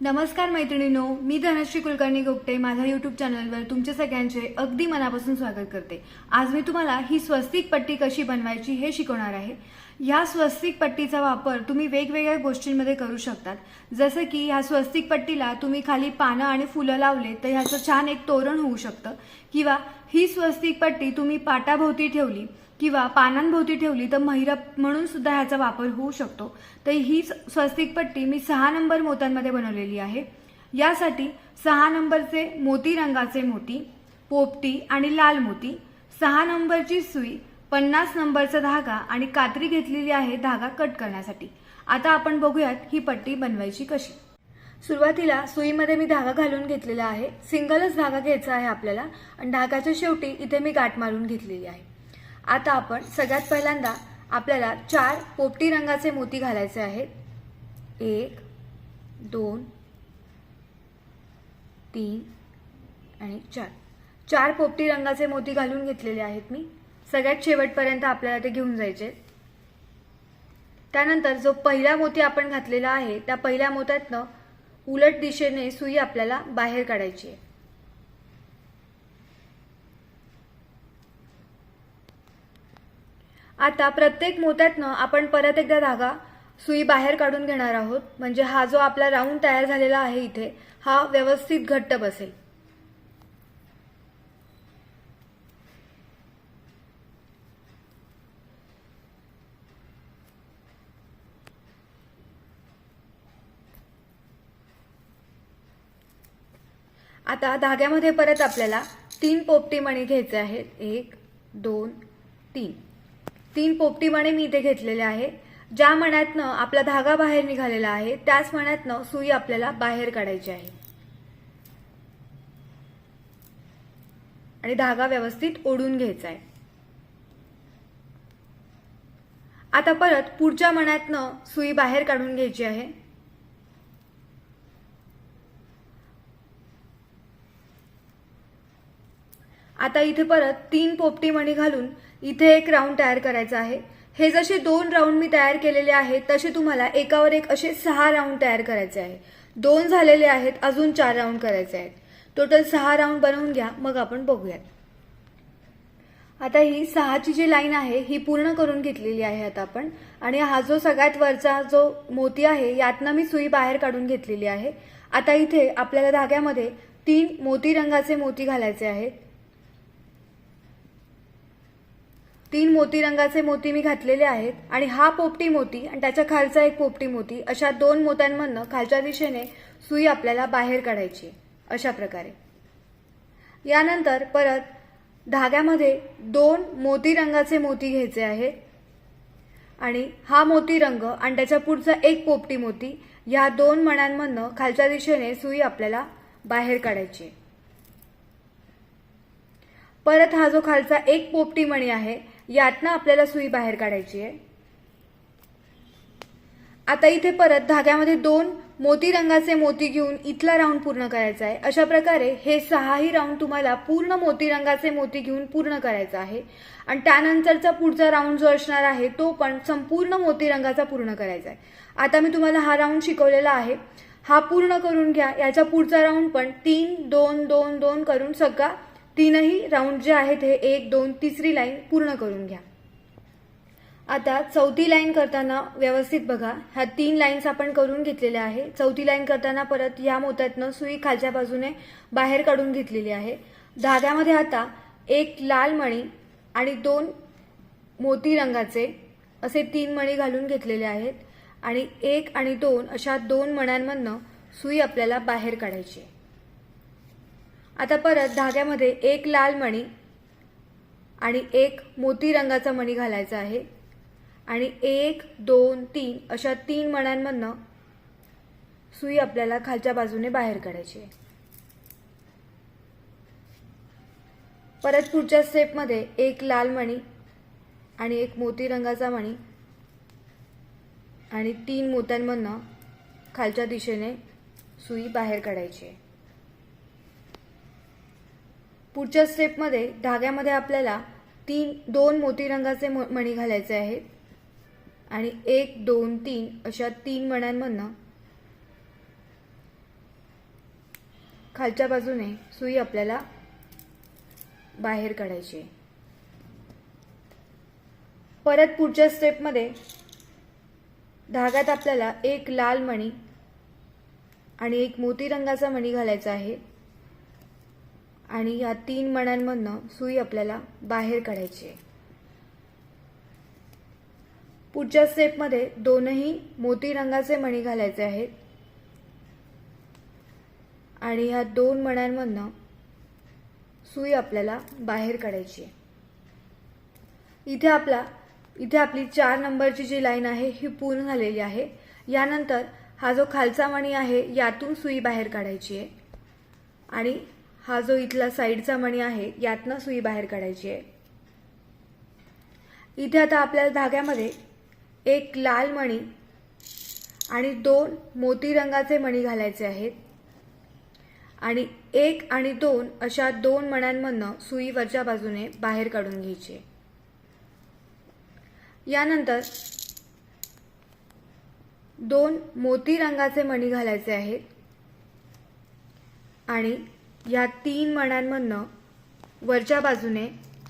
नमस्कार मैत्रिणींनो मी धनश्री कुलकर्णी गोपटे माझ्या युट्यूब चॅनलवर तुमचे सगळ्यांचे अगदी मनापासून स्वागत करते. आज मी तुम्हाला ही स्वस्तिक पट्टी कशी बनवायची हे शिकवणार आहे. ह्या स्वस्तिक पट्टीचा वापर तुम्ही वेगवेगळ्या गोष्टींमध्ये करू शकतात. जसं की ह्या स्वस्तिक पट्टीला तुम्ही खाली पानं आणि फुलं लावले तर ह्याचं छान एक तोरण होऊ शकतं. किंवा ही स्वस्तिक पट्टी तुम्ही पाटाभोवती ठेवली किंवा पानांभोवती ठेवली तर महिरप म्हणून सुद्धा ह्याचा वापर होऊ शकतो. तर ही स्वस्तिक पट्टी मी सहा नंबर मोत्यांमध्ये बनवलेली आहे. यासाठी सहा नंबरचे मोती रंगाचे मोती पोपटी आणि लाल मोती सहा नंबरची सुई पन्नास नंबरचा धागा आणि कात्री घेतलेली आहे धागा कट करण्यासाठी. आता आपण बघूयात ही पट्टी बनवायची कशी. सुरुवातीला सुईमध्ये मी धागा घालून घेतलेला आहे. सिंगलच धागा घ्यायचा आहे आपल्याला. आणि धागाच्या शेवटी इथे मी गाठ मारून घेतलेली आहे. आता आपण सगळ्यात पहिल्यांदा आपल्याला चार पोपटी रंगाचे मोती घालायचे आहेत. एक दोन तीन आणि चार. चार पोपटी रंगाचे मोती घालून घेतलेले आहेत मी. सगळ्यात शेवटपर्यंत आपल्याला ते घेऊन जायचे. त्यानंतर जो पहिला मोती आपण घातलेला आहे त्या पहिल्या मोत्यातनं उलट दिशेने सुई आपल्याला बाहेर काढायची आहे. आता प्रत्येक मोत्यातनं आपण परत एकदा धागा सुई बाहेर काढून घेणार आहोत. म्हणजे हा जो आपला राऊंड तयार झालेला आहे इथे हा व्यवस्थित घट्ट बसेल. आता धाग्यामध्ये परत आपल्याला तीन पोपटी मणी घ्यायचे आहेत. एक दोन तीन. तीन पोपटी मी इथे घेतलेले आहे. ज्या मण्यातनं आपला धागा बाहेर निघालेला आहे त्याच मण्यातनं सुई आपल्याला बाहेर काढायची आहे. आणि धागा व्यवस्थित ओढून घ्यायचा आहे. आता परत पुढच्या मण्यातनं सुई बाहेर काढून घ्यायची आहे. आता इथे परत तीन पोपटी मणी घालून इथे एक राऊंड तयार करायचा आहे. हे जसे दोन राऊंड मी तयार केलेले आहेत तसे तुम्हाला एकावर एक असे सहा राऊंड तयार करायचे आहे. दोन झालेले आहेत अजून चार राऊंड करायचे आहेत. टोटल सहा राऊंड बनवून घ्या मग आपण बघूयात. आता ही सहाची जी लाईन आहे ही पूर्ण करून घेतलेली आहे आता आपण. आणि हा जो सगळ्यात वरचा जो मोती आहे यातनं मी सुई बाहेर काढून घेतलेली आहे. आता इथे आपल्याला धाग्यामध्ये तीन मोती रंगाचे मोती घालायचे आहेत. तीन मोती रंगाचे मोती मी घातलेले आहेत आणि हा पोपटी मोती आणि त्याच्या खालचा एक पोपटी मोती अशा दोन मोत्यांमधनं खालच्या दिशेने सुई आपल्याला बाहेर काढायची अशा प्रकारे. यानंतर परत धाग्यामध्ये दोन मोती रंगाचे मोती घ्यायचे आहेत आणि हा मोती रंग आणि त्याच्या पुढचा एक पोपटी मोती या दोन मण्यांमधनं खालच्या दिशेने सुई आपल्याला बाहेर काढायची परत हा जो खालचा एक पोपटी मणी आहे यातनं आपल्याला सुई बाहेर काढायची आहे. आता इथे परत धाग्यामध्ये दोन मोती रंगाचे मोती घेऊन इथला राऊंड पूर्ण करायचा आहे. अशा प्रकारे हे सहाही राऊंड तुम्हाला पूर्ण मोती रंगाचे मोती घेऊन पूर्ण करायचा आहे. आणि त्यानंतरचा पुढचा राऊंड जो असणार आहे तो पण संपूर्ण मोती रंगाचा पूर्ण करायचा आहे. आता मी तुम्हाला हा राऊंड शिकवलेला आहे. हा पूर्ण करून घ्या. याचा पुढचा राऊंड पण तीन दोन दोन दोन करून सगळा तीनही राऊंड जे आहेत हे एक दोन तिसरी लाईन पूर्ण करून घ्या. आता चौथी लाईन करताना व्यवस्थित बघा. ह्या तीन लाईन्स आपण करून घेतलेल्या आहे. चौथी लाईन करताना परत या मोत्यातनं सुई खालच्या बाजूने बाहेर काढून घेतलेली आहे. धाग्यामध्ये आता एक लाल मणी आणि दोन मोती रंगाचे असे तीन मणी घालून घेतलेले आहेत आणि एक आणि दोन अशा दोन मण्यांमधनं सुई आपल्याला बाहेर काढायची आहे. आता परत धाग्यामध्ये एक लाल मणी आणि एक मोती रंगाचा मणी घालायचा आहे. आणि एक दोन तीन अशा तीन मण्यांमधनं सुई आपल्याला खालच्या बाजूने बाहेर काढायची आहे. परत पुढच्या स्टेपमध्ये एक लाल मणी आणि एक मोती रंगाचा मणी आणि तीन मोत्यांमधनं खालच्या दिशेने सुई बाहेर काढायची आहे. पुढच्या स्टेपमध्ये धाग्यामध्ये आपल्याला तीन दोन मोती रंगाचे म- मणी घालायचे आहेत आणि एक दोन तीन अशा तीन मण्यांमधनं खालच्या बाजूने सुई आपल्याला बाहेर काढायची आहे. परत पुढच्या स्टेपमध्ये धाग्यात आपल्याला एक लाल मणी आणि एक मोती रंगाचा मणी घालायचा आहे आणि या तीन मण्यांमधनं सुई आपल्याला बाहेर काढायची आहे. पुढच्या स्टेपमध्ये दोनही मोती रंगाचे मणी घालायचे आहेत. आणि ह्या दोन मण्यांमधनं सुई आपल्याला बाहेर काढायची आहे. इथे आपला इथे आपली चार नंबरची जी लाईन आहे ही पूर्ण झालेली आहे. यानंतर हा जो खालचा मणी आहे यातून सुई बाहेर काढायची आहे. आणि हा जो इथला साईडचा मणी आहे यातनं सुई बाहेर काढायची आहे. इथे आता आपल्याला धाग्यामध्ये एक लाल मणी आणि दोन मोती रंगाचे मणी घालायचे आहेत. आणि एक आणि दोन अशा दोन मण्यांमधनं सुई वरच्या बाजूने बाहेर काढून घ्यायची आहे. यानंतर दोन मोती रंगाचे मणी घालायचे आहेत. आणि या तीन मण्यांमधनं वरच्या बाजूने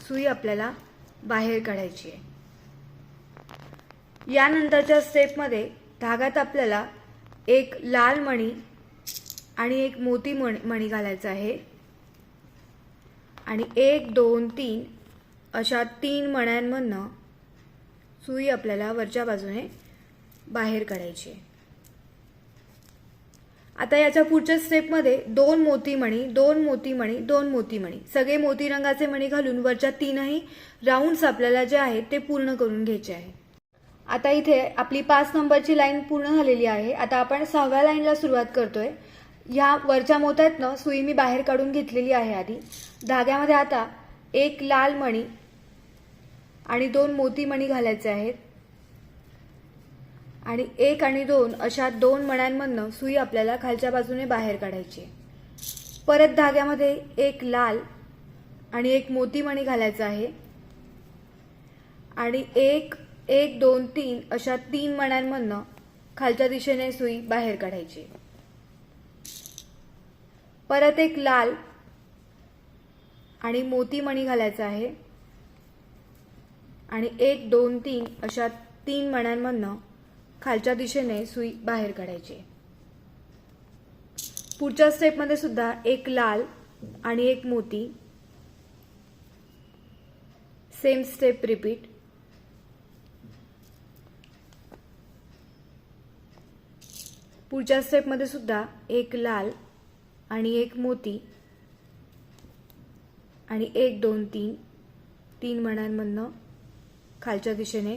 सुई आपल्याला बाहेर काढायची आहे यानंतरच्या स्टेपमध्ये धागात आपल्याला एक लाल मणी आणि एक मोती मणी मणी घालायचं आहे आणि एक दोन तीन अशा तीन मण्यांमधनं सुई आपल्याला वरच्या बाजूने बाहेर काढायची आहे. आता याच्या पुढच्या स्टेपमध्ये दोन मोतीमणी दोन मोतीमणी दोन मोतीमणी सगळे मोती रंगाचे मणी घालून वरच्या तीनही राऊंड्स आपल्याला जे आहेत ते पूर्ण करून घ्यायचे आहे. आता इथे आपली पाच नंबरची लाईन पूर्ण झालेली आहे. आता आपण सहाव्या लाईनला सुरुवात करतोय. ह्या वरच्या मोत्यातनं सुई मी बाहेर काढून घेतलेली आहे आधी. धाग्यामध्ये आता एक लाल मणी आणि दोन मोती मणी घालायचे आहेत. आणि एक आणि दोन अशा दोन मण्यांमधनं सुई आपल्याला खालच्या बाजूने बाहेर काढायची परत धाग्यामध्ये एक लाल आणि एक मोती मणी घालायचा आहे. आणि एक एक दोन तीन अशा तीन मण्यांमधनं खालच्या दिशेने सुई बाहेर काढायची परत एक लाल आणि मोती मणी घालायचा आहे. आणि एक दोन तीन अशा तीन मण्यांमधनं खालच्या दिशेने सुई बाहेर काढायची. आहे. पुढच्या स्टेपमध्ये सुद्धा एक लाल आणि एक मोती. सेम स्टेप रिपीट पुढच्या स्टेपमध्ये सुद्धा एक लाल आणि एक मोती. आणि एक दोन तीन. तीन मणांमधनं खालच्या दिशेने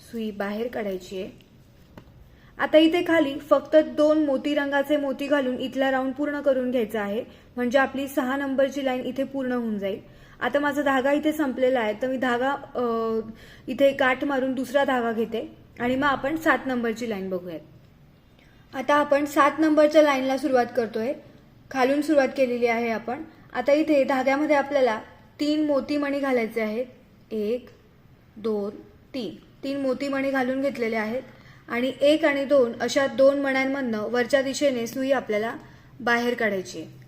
सुई बाहेर काढायची आहे. आता इथे खाली फक्त दोन मोती रंगाचे मोती घालून इथला राऊंड पूर्ण करून घ्यायचा आहे. म्हणजे आपली सहा नंबरची लाईन इथे पूर्ण होऊन जाईल. आता माझा धागा इथे संपलेला आहे तर मी धागा इथे काठ मारून दुसरा धागा घेते. आणि मग आपण सात नंबरची लाईन बघूयात. आता आपण सात नंबरच्या लाईनला सुरुवात करतोय. खालून सुरुवात केलेली आहे आपण. आता इथे धाग्यामध्ये आपल्याला तीन मोतीमणी घालायचे आहेत. एक दोन तीन. तीन मोतीमणी घालून घेतलेले आहेत. आणि एक आणि दोन अशा दोन मण्यांमधनं वरच्या दिशेने सुई आपल्याला बाहेर काढायची आहे.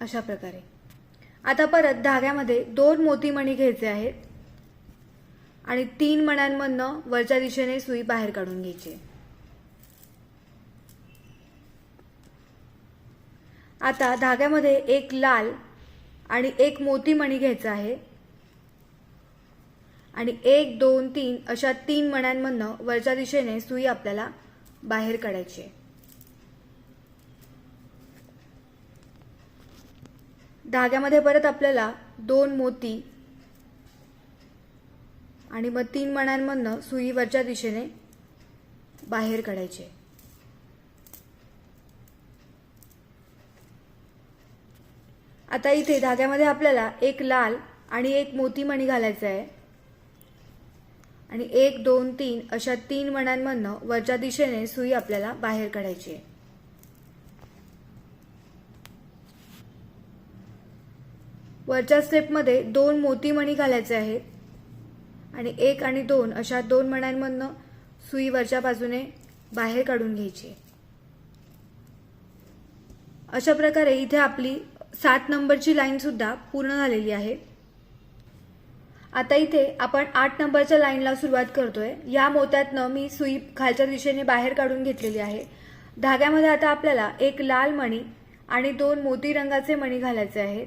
अशा प्रकारे आता परत धाग्यामध्ये दोन मोती मणी घ्यायचे आहेत आणि तीन मण्यांमधनं वरच्या दिशेने सुई बाहेर काढून घ्यायची आहे. आता धाग्यामध्ये एक लाल आणि एक मोती मणी घ्यायचा आहे आणि एक दोन तीन अशा तीन मण्यांमधनं वरच्या दिशेने सुई आपल्याला बाहेर काढायची आहे. धाग्यामध्ये परत आपल्याला दोन मोती आणि मग तीन मण्यांमधनं सुई वरच्या दिशेने बाहेर काढायची आहे. आता इथे धाग्यामध्ये आपल्याला एक लाल आणि एक मोती मणी घालायचा आहे आणि एक दोन तीन अशा तीन मण्यांमधनं वरच्या दिशेने सुई आपल्याला बाहेर काढायची आहे. वरच्या स्टेपमध्ये दोन मोती मणी घालायचे आहेत आणि एक आणि दोन अशा दोन मण्यांमधनं सुई वरच्या बाजूने बाहेर काढून घ्यायची अशा प्रकारे इथे आपली सात नंबरची लाईन सुद्धा पूर्ण झालेली आहे. आता इथे आपण आठ नंबरच्या लाईनला सुरुवात करतोय. या मोत्यातनं मी सुई खालच्या दिशेने बाहेर काढून घेतलेली आहे. धाग्यामध्ये आता आपल्याला एक लाल मणी आणि दोन मोती रंगाचे मणी घालायचे आहेत.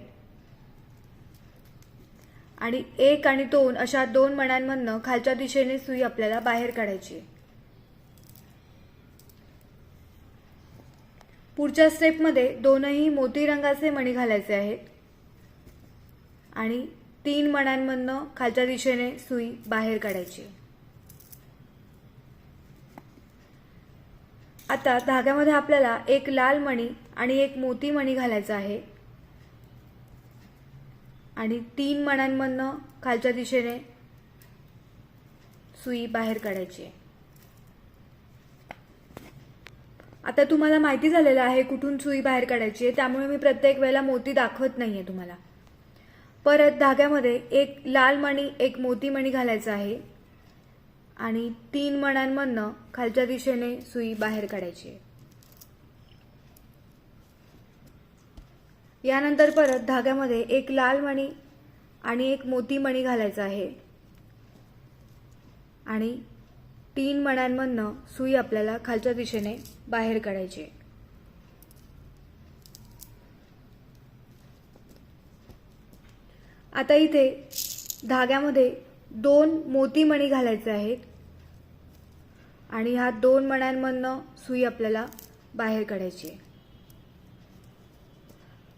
आणि एक आणि दोन अशा दोन मण्यांमधनं खालच्या दिशेने सुई आपल्याला बाहेर काढायची आहे. पुढच्या स्टेपमध्ये दोनही मोती रंगाचे मणी घालायचे आहेत. आणि तीन मण्यांमधनं खालच्या दिशेने सुई बाहेर काढायची. आहे. आता धाग्यामध्ये आपल्याला एक लाल मणी आणि एक मोती मणी घालायचा आहे. आणि तीन मण्यांमधनं खालच्या दिशेने सुई बाहेर काढायची आहे. आता तुम्हाला माहिती झालेलं आहे कुठून सुई बाहेर काढायची आहे. त्यामुळे मी प्रत्येक वेळेला मोती दाखवत नाहीये तुम्हाला. परत धाग्यामध्ये एक लाल मणी एक मोती मणी घालायचा आहे आणि तीन मण्यांमधनं खालच्या दिशेने सुई बाहेर काढायची आहे यानंतर परत धाग्यामध्ये एक लाल मणी आणि एक मोती मणी घालायचा आहे आणि तीन मण्यांमधनं सुई आपल्याला खालच्या दिशेने बाहेर काढायची आहे. आता इथे धाग्यामध्ये दोन मोती मणी घालायचे आहेत. आणि ह्या दोन मण्यांमधनं सुई आपल्याला बाहेर काढायची आहे.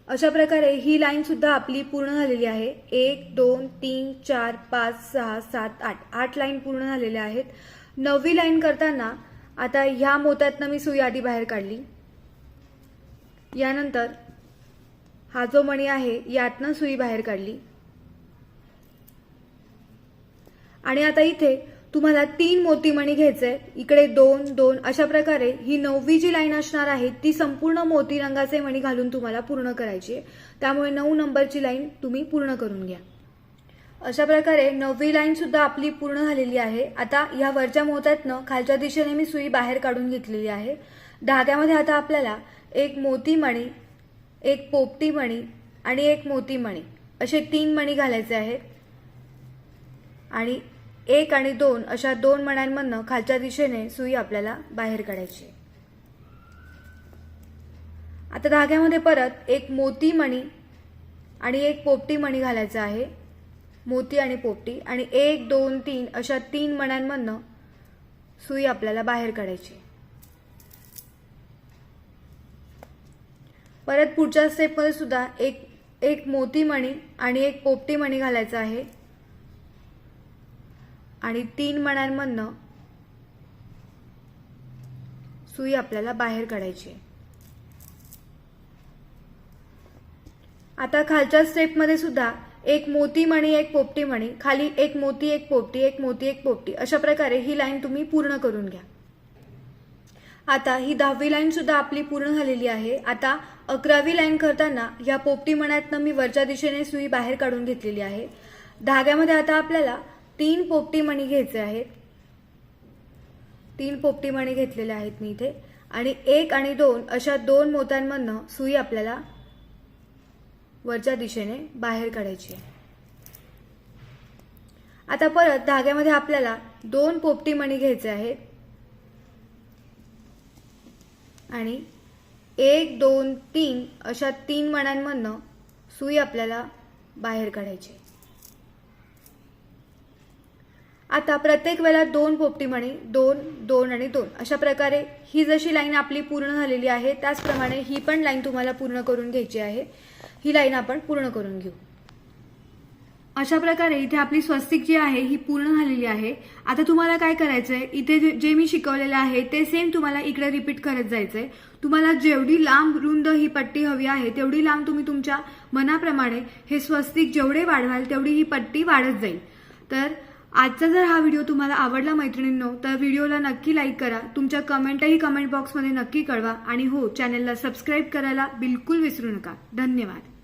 अशा प्रकारे ही लाईन सुद्धा आपली पूर्ण झालेली आहे. एक दोन तीन चार पाच सहा सात आठ. आठ लाईन पूर्ण झालेल्या आहेत. नववी लाईन करताना आता ह्या मोत्यातनं मी सुई आधी बाहेर काढली. यानंतर हा जो मणी आहे यातनं सुई बाहेर काढली. आणि आता इथे तुम्हाला तीन मोतीमणी घ्यायचंय. इकडे दोन दोन अशा प्रकारे ही नववी जी लाईन असणार आहे ती संपूर्ण मोती रंगाचे मणी घालून तुम्हाला पूर्ण करायची आहे. त्यामुळे नऊ नंबरची लाईन तुम्ही पूर्ण करून घ्या. अशा प्रकारे नववी लाईन सुद्धा आपली पूर्ण झालेली आहे. आता या वरच्या मोत्यातनं खालच्या दिशेने मी सुई बाहेर काढून घेतलेली आहे. धाग्यामध्ये आता आपल्याला एक मोती मणी एक पोपटी मणी आणि एक मोती मणी असे तीन मणी घालायचे आहेत. आणि एक आणि दोन अशा दोन मण्यांमधनं खालच्या दिशेने सुई आपल्याला बाहेर काढायची. आता धाग्यामध्ये परत एक मोती मणी आणि एक पोपटी मणी घालायचा आहे. मोती आणि पोपटी आणि एक दोन तीन अशा तीन मण्यांमधनं सुई आपल्याला बाहेर काढायची. परत पुढच्या स्टेपमध्ये सुद्धा एक एक मोती मणी आणि एक पोपटी मणी घालायचा आहे. आणि तीन मणांमधनं सुई आपल्याला बाहेर काढायची आहे. आता खालच्या स्टेपमध्ये सुद्धा एक मोती मणी एक पोपटी मणी खाली एक मोती एक पोपटी एक मोती एक पोपटी अशा प्रकारे ही लाईन तुम्ही पूर्ण करून घ्या. आता ही दहावी लाईन सुद्धा आपली पूर्ण झालेली आहे. आता अकरावी लाईन करताना या पोपटी मण्यातनं मी वरच्या दिशेने सुई बाहेर काढून घेतलेली आहे. धाग्यामध्ये आता आपल्याला तीन पोपटी मणी घ्यायचे आहेत. तीन पोपटी मणी घेतलेले आहेत मी इथे. आणि एक आणि दोन अशा दोन मोत्यांमधनं सुई आपल्याला वरच्या दिशेने बाहेर काढायची आहे. आता परत धाग्यामध्ये आपल्याला दोन पोपटी मणी घ्यायचे आहेत. आणि एक दोन तीन अशा तीन मण्यांमधनं सुई आपल्याला बाहेर काढायची आहे. आता प्रत्येक वेळेला दोन पोपटी मणी दोन दोन आणि दोन. अशा प्रकारे ही जशी लाईन आपली पूर्ण झालेली आहे त्याचप्रमाणे ही पण लाईन तुम्हाला पूर्ण करून घ्यायची आहे. ही लाईन आपण पूर्ण करून घेऊ. अशा प्रकारे इथे आपली स्वस्तिक जी आहे ही पूर्ण झालेली आहे. आता तुम्हाला काय करायचंय? इथे जे- जे मी शिकवलेलं आहे ते सेम तुम्हाला इकडे रिपीट करत जायचंय. तुम्हाला जेवढी लांब रुंद ही पट्टी हवी आहे तेवढी लांब तुम्ही तुमच्या मनाप्रमाणे हे स्वस्तिक जेवढे वाढवाल तेवढी ही पट्टी वाढत जाईल. तर आजचा जर हा व्हिडिओ तुम्हाला आवडला मैत्रिणींनो तर व्हिडिओला नक्की लाईक करा. तुमच्या कमेंटही कमेंट बॉक्समध्ये नक्की कळवा. आणि हो चॅनलला सबस्क्राईब करायला बिलकुल विसरू नका. धन्यवाद.